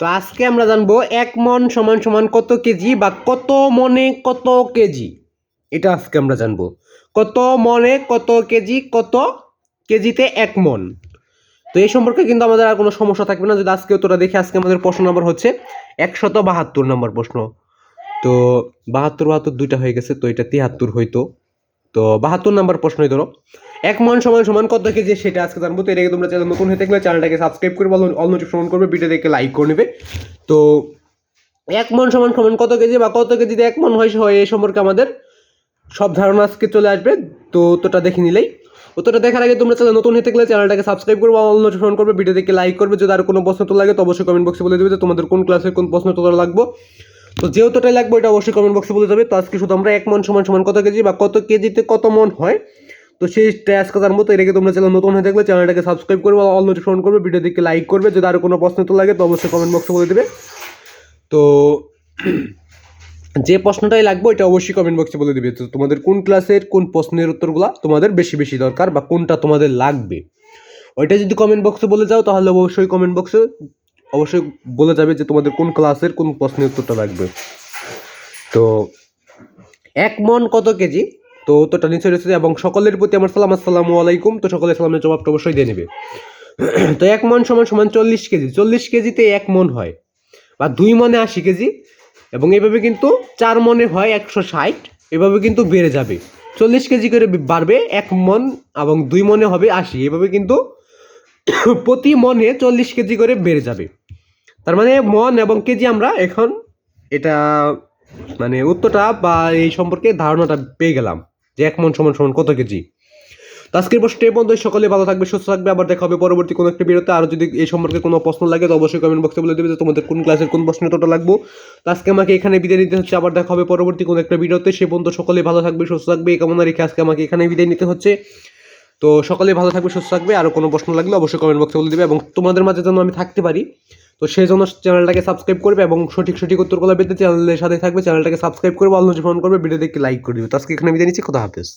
তো আজকে আমরা জানব এক মন সমান সমান কত কেজি বা কত মনে কত কেজি? এটা আজকে আমরা জানব। কত মনে কত কেজি, কত কেজিতে এক মন? তো এই সম্পর্কে কিন্তু আমাদের আর কোনো সমস্যা থাকবে না। যদি আজকে উত্তরটা দেখি, আজকে আমাদের প্রশ্ন নম্বর হচ্ছে একশত বাহাত্তর নম্বর প্রশ্ন। তো বাহাত্তর বাহাত্তর দুইটা হয়ে গেছে, তো এটা তিয়াত্তর হইতো। তো বাহাত্তর নাম্বার প্রশ্নই ধরো। এক মন সমান সমান কত কেজি সেটা আজকে জানব। তো এর আগে তোমরা নতুন হয়ে থাকলে চ্যানেলটাকে সাবস্ক্রাইব করবে অল অল নোটিফিকেশন করবে ভিডিও দেখে লাইক করে নেবে। তো এক মন সমান সমান কত কেজি বা কত কেজিতে এক মন হয় হয় এই সম্পর্কে আমাদের সব ধারণা আজকে চলে আসবে। তো তোটা দেখে নিলেই। উত্তরটা দেখার আগে তোমরা চ্যানেল নতুন হয়ে থাকলে চ্যানেলটাকে সাবস্ক্রাইব করবে অল নোটিফিকেশন করবে ভিডিও দেখে লাইক করবে। যদি আর কোনো প্রশ্ন তো লাগে তো অবশ্যই কমেন্ট বক্সে বলে দেবে যে তোমাদের কোন ক্লাসের কোন প্রশ্ন তোলা লাগবে। তো যেহেতু যেহেতুটাই লাগবে এটা অবশ্যই কমেন্ট বক্সে বলে দেবে তো আজকে শুধু আমরা এক মন সমান সমান কত কেজি বা কত কেজিতে কত মন হয়, তো সেই আজকে জানব তো এর আগে তোমরা চ্যানেল নতুন হয়ে থাকলে চ্যানেলটাকে সাবস্ক্রাইব করবে অল নোটিফিকেশন করবে ভিডিও দেখে লাইক করবে, যদি আর কোনো প্রশ্ন তো লাগে তো অবশ্যই কমেন্ট বক্সে বলে দেবে। তো যে প্রশ্নটাই লাগবে এটা অবশ্যই কমেন্ট বক্সে বলে দিবে। তো তোমাদের কোন ক্লাসের কোন প্রশ্নের উত্তরগুলো তোমাদের বেশি বেশি দরকার বা কোনটা তোমাদের লাগবে? ওইটা যদি কমেন্ট বক্সে বলে যাও, তাহলে অবশ্যই কমেন্ট বক্সে অবশ্যই বলে যাবে যে তোমাদের কোন ক্লাসের কোন প্রশ্নের উত্তরটা লাগবে। তো এক মন কত কেজি? তো উত্তরটা নিচে রয়েছে এবং সকলের প্রতি আমার সালাম, আসসালামু আলাইকুম। তো সকলের সালামের জবাবটা অবশ্যই দিয়ে নেবে। তো এক মন সমান সমান চল্লিশ কেজি। চল্লিশ কেজিতে এক মন হয় বা দুই মনে আশি কেজি এবং এভাবে কিন্তু চার মনে হয় একশো ষাট। এভাবে কিন্তু বেড়ে যাবে। চল্লিশ কেজি করে বাড়বে এক মন এবং দুই মনে হবে আশি। এভাবে কিন্তু প্রতি মনে চল্লিশ কেজি করে বেড়ে যাবে। তার মানে মন এবং কেজি আমরা এখন এটা মানে উত্তরটা বা এই সম্পর্কে ধারণাটা পেয়ে গেলাম যে এক মন সমান সমান কত কেজি তো আজকের এই পর্যন্ত সকলে ভালো থাকবে, সুস্থ থাকবে। আবার দেখা হবে পরবর্তী কোনো একটা ভিডিওতে। আর যদি এই সম্পর্কে কোনো প্রশ্ন লাগে তো অবশ্যই কমেন্ট বক্সে বলে দেবে যে তোমাদের কোন ক্লাসের কোন প্রশ্ন তোটা লাগবো। তো আজকে আমাকে এখানে বিদায় নিতে হচ্ছে। আবার দেখা হবে পরবর্তী কোনো একটা ভিডিওতে। সে পর্যন্ত সকলে ভালো থাকবে, সুস্থ থাকবে। এই কামনা রেখে আজকে আমাকে এখানে বিদায় নিতে হচ্ছে। তো সকলে ভালো থাকবে, সুস্থ থাকবে। আর কোনো প্রশ্ন লাগলে অবশ্যই কমেন্ট বক্সে বলে দেবে। এবং তোমাদের মাঝে যেন আমি থাকতে পারি। তো সেই জন্য চ্যানেলটাকে সাবস্ক্রাইব করবে এবং সঠিক সঠিক উত্তরগুলো পেতে চ্যানেলের সাথে থাকবে। চ্যানেলটাকে সাবস্ক্রাইব করবে অল নোটিফিকেশন করবে ভিডিও দেখে লাইক করে দেবে। তো আজকে এখানে বিদায় নিচ্ছি কথা হাফেজ।